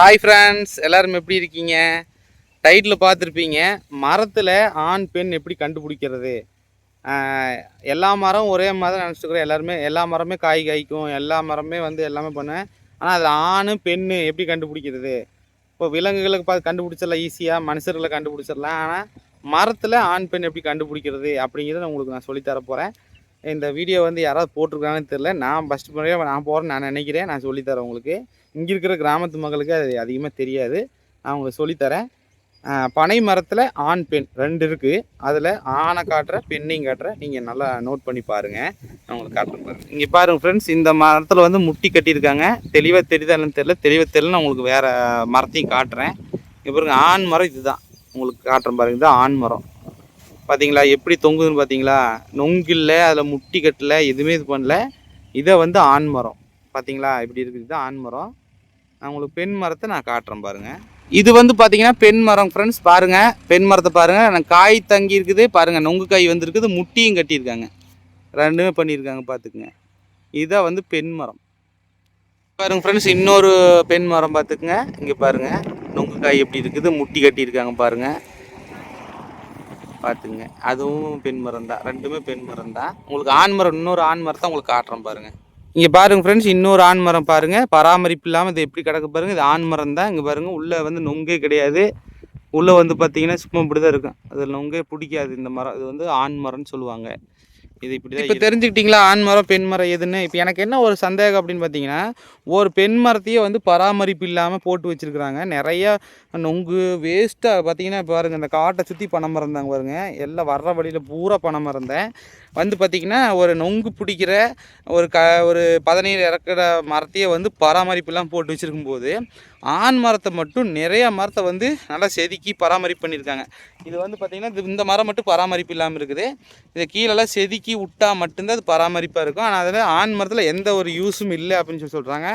Hi friends எல்லோரும் எப்படி இருக்கீங்க? டைட்டில் பார்த்துருப்பீங்க மரத்தில் ஆண் பெண் எப்படி கண்டுபிடிக்கிறது? எல்லா மரம் ஒரே மரம் நினச்சிக்கிறோம் எல்லாருமே. எல்லா மரமே காய் காய்க்கும் எல்லா மரமே வந்து எல்லாமே பண்ணுவேன். ஆனால் அது ஆண் பெண் எப்படி கண்டுபிடிக்கிறது? இப்போ விலங்குகளுக்கு பார்த்து கண்டுபிடிச்சிடலாம் ஈஸியாக மனுஷர்களை கண்டுபிடிச்சிடலாம். ஆனால் மரத்தில் ஆண் பெண் எப்படி கண்டுபிடிக்கிறது அப்படிங்கிறத உங்களுக்கு நான் சொல்லித்தர போகிறேன் இந்த வீடியோ வந்து யாராவது போட்டிருக்காங்கன்னு தெரில நான் ஃபஸ்ட் முறையாக நான் போகிறேன்னு நான் நினைக்கிறேன். நான் சொல்லித்தரேன் உங்களுக்கு. இங்கே இருக்கிற கிராமத்து மக்களுக்கு அது அதிகமாக தெரியாது. நான் உங்களுக்கு சொல்லித்தரேன். பனை மரத்தில் ஆண் பெண் ரெண்டு இருக்குது அதில் ஆணை காட்டுற பெண்ணையும் காட்டுற நீங்கள் நல்லா நோட் பண்ணி பாருங்கள் நான் உங்களுக்கு காட்டுறேன் பாருங்கள் இங்கே பாருங்கள் ஃப்ரெண்ட்ஸ் இந்த மரத்தில் வந்து முட்டி கட்டியிருக்காங்க. தெளிவாக தெரியுதான்னு தெரில தெளிவாக தெரியல நான் உங்களுக்கு வேறு மரத்தையும் காட்டுறேன். இங்கே பாருங்கள் ஆண் மரம் இதுதான். உங்களுக்கு காட்டுறேன் பாருங்கள் இதுதான் ஆண் மரம். பார்த்தீங்களா எப்படி தொங்குதுன்னு பார்த்தீங்களா நொங்கில்ல அதில் முட்டி கட்டல எதுவுமே இது பண்ணல. இதை வந்து ஆண் மரம். பார்த்தீங்களா இப்படி இருக்குது. தான் ஆண் மரம். நான் உங்களுக்கு பெண் மரத்தை நான் காட்டுறேன் பாருங்கள் இது வந்து பார்த்தீங்கன்னா பெண் மரம் ஃப்ரெண்ட்ஸ் பாருங்கள் பெண் மரத்தை பாருங்கள் நான் காய் தங்கி இருக்குது. பாருங்கள் நொங்கு காய் வந்திருக்குது. முட்டியும் கட்டியிருக்காங்க. ரெண்டுமே பண்ணியிருக்காங்க. பார்த்துக்குங்க. இதான் வந்து பெண் மரம். பாருங்க ஃப்ரெண்ட்ஸ் இன்னொரு பெண் மரம் பார்த்துக்குங்க. இங்கே பாருங்கள் நொங்கு காய் எப்படி இருக்குது? முட்டி கட்டியிருக்காங்க. பாருங்கள் பார்த்துங்க அதுவும் பெண் மரம் தான் ரெண்டுமே பெண் மரம் தான் உங்களுக்கு ஆண் மரம் இன்னொரு ஆண் மரத்தை உங்களுக்கு காட்டுறோம் பாருங்க. இங்கே பாருங்கள் ஃப்ரெண்ட்ஸ் இன்னொரு ஆண் மரம் பாருங்கள் பராமரிப்பு இல்லாமல் இது எப்படி கிடக்கு பாருங்கள் இது ஆண் மரம் தான் இங்கே பாருங்கள் உள்ளே வந்து நொங்கே கிடையாது. உள்ளே வந்து பார்த்தீங்கன்னா சும்மா இப்படி தான் இருக்கும். அதில் நொங்கே பிடிக்காது. இந்த மரம் இது வந்து ஆண் மரம்னு சொல்லுவாங்க. இது இப்படி இப்போ தெரிஞ்சுக்கிட்டீங்களா ஆண் மரம் பெண் மரம் எதுன்னு? இப்போ எனக்கு என்ன ஒரு சந்தேகம் அப்படின்னு பார்த்தீங்கன்னா ஒரு பெண் மரத்தையே வந்து பராமரிப்பு இல்லாமல் போட்டு வச்சுருக்குறாங்க. நிறைய நொங்கு வேஸ்ட்டாக பார்த்தீங்கன்னா இப்போ பாருங்க இந்த காட்டை சுற்றி பனை மரம் தாங்க பாருங்க. எல்லாம் வர்ற வழியில் பூரா பனை மரம் தான். வந்து பார்த்திங்கன்னா ஒரு நொங்கு பிடிக்கிற ஒரு க ஒரு பதினேழு இறக்குற மரத்தையே வந்து பராமரிப்புலாம் போட்டு வச்சுருக்கும் போது ஆண் மரத்தை மட்டும் நிறைய மரத்தை வந்து நல்லா செதுக்கி பராமரிப்பு பண்ணியிருக்காங்க. இது வந்து பார்த்திங்கன்னா இது இந்த மரம் மட்டும் பராமரிப்பு இல்லாமல் இருக்குது. இதை கீழெல்லாம் செதுக்கி விட்டால் மட்டும்தான் அது பராமரிப்பாக இருக்கும். ஆனால் அதில் ஆண் மரத்தில் எந்த ஒரு யூஸும் இல்லை அப்படின்னு சொல்லி சொல்கிறாங்க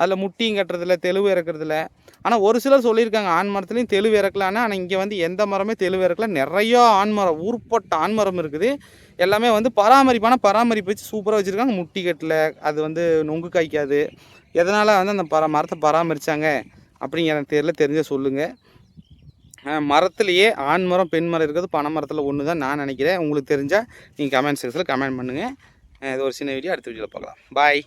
அதில் முட்டியும் கட்டுறதில்ல தெளிவு இறக்குறதில்ல. ஆனால் ஒரு சிலர் சொல்லியிருக்காங்க ஆண் மரத்துலையும் தெளிவு இறக்கலான்னு ஆனால் இங்கே வந்து எந்த மரமே தெளிவு இறக்கல. நிறைய ஆண் மரம் ஊர்பட்ட ஆண் மரம் இருக்குது. எல்லாமே வந்து பராமரிப்பான பராமரிப்பு வச்சு சூப்பராக வச்சுருக்காங்க. முட்டி கட்டில் அது வந்து நொங்கு காய்க்காது. எதனால் வந்து அந்த பரா மரத்தை பராமரித்தாங்க அப்படிங்கிற எனக்கு தெரியல தெரிஞ்ச சொல்லுங்கள் மரத்துலேயே ஆண் மரம் பெண் மரம் இருக்கிறது பனை மரத்தில் ஒன்று தான் நான் நினைக்கிறேன். உங்களுக்கு தெரிஞ்சால் நீங்கள் கமெண்ட் செக்ஷனில் கமெண்ட் பண்ணுங்கள் இது ஒரு சின்ன வீடியோ அடுத்த வீடியோவில் பார்க்கலாம். பாய்